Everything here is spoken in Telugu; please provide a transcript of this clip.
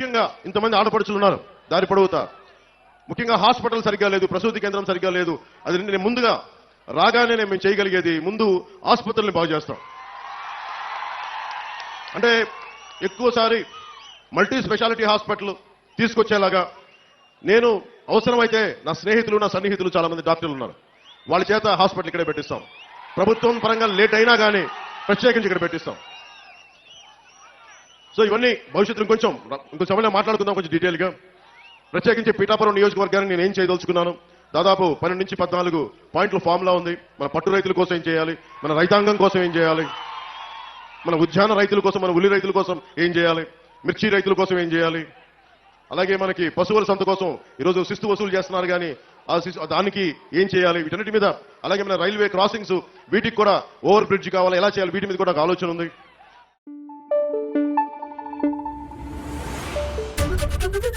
ముఖ్యంగా ఇంతమంది ఆడపడుచులు ఉన్నారు. దారి పొడవుతా. ముఖ్యంగా హాస్పిటల్ సరిగ్గా లేదు ప్రసూతి కేంద్రం సరిగ్గా లేదు. అది నేను ముందుగా రాగానే నేను మేము చేయగలిగేది. ముందు ఆసుపత్రుల్ని బాగు చేస్తాం. అంటే ఎక్కువసారి మల్టీ స్పెషాలిటీ హాస్పిటల్ తీసుకొచ్చేలాగా నేను అవసరమైతే నా స్నేహితులు నా సన్నిహితులు చాలా మంది డాక్టర్లు ఉన్నారు. వాళ్ళ చేత హాస్పిటల్ ఇక్కడే పెట్టిస్తాం. ప్రభుత్వం పరంగా లేట్ అయినా కానీ ప్రత్యేకించి ఇక్కడ పెట్టిస్తాం. సో ఇవన్నీ భవిష్యత్తులో కొంచెం ఇంకో సమయంలో మాట్లాడుకుందాం కొంచెం డీటెయిల్గా ప్రత్యేకించి పీఠాపురం నియోజకవర్గాన్ని నేను ఏం చేయదలుచుకున్నాను? దాదాపు పన్నెండు నుంచి పద్నాలుగు పాయింట్ల ఫామ్లా ఉంది. మన పట్టు రైతుల కోసం ఏం చేయాలి? మన రైతాంగం కోసం ఏం చేయాలి? మన ఉద్యాన రైతుల కోసం మన ఉల్లి రైతుల కోసం ఏం చేయాలి? మిర్చి రైతుల కోసం ఏం చేయాలి? అలాగే మనకి పశువుల సంత కోసం ఈరోజు శిస్తు వసూలు చేస్తున్నారు కానీ ఆ శిస్తు దానికి ఏం చేయాలి? వీటన్నిటి మీద అలాగే మన రైల్వే క్రాసింగ్స్ వీటికి కూడా ఓవర్ బ్రిడ్జ్ కావాలి? ఎలా చేయాలి? వీటి మీద కూడా ఒక ఆలోచన ఉంది. Thank you.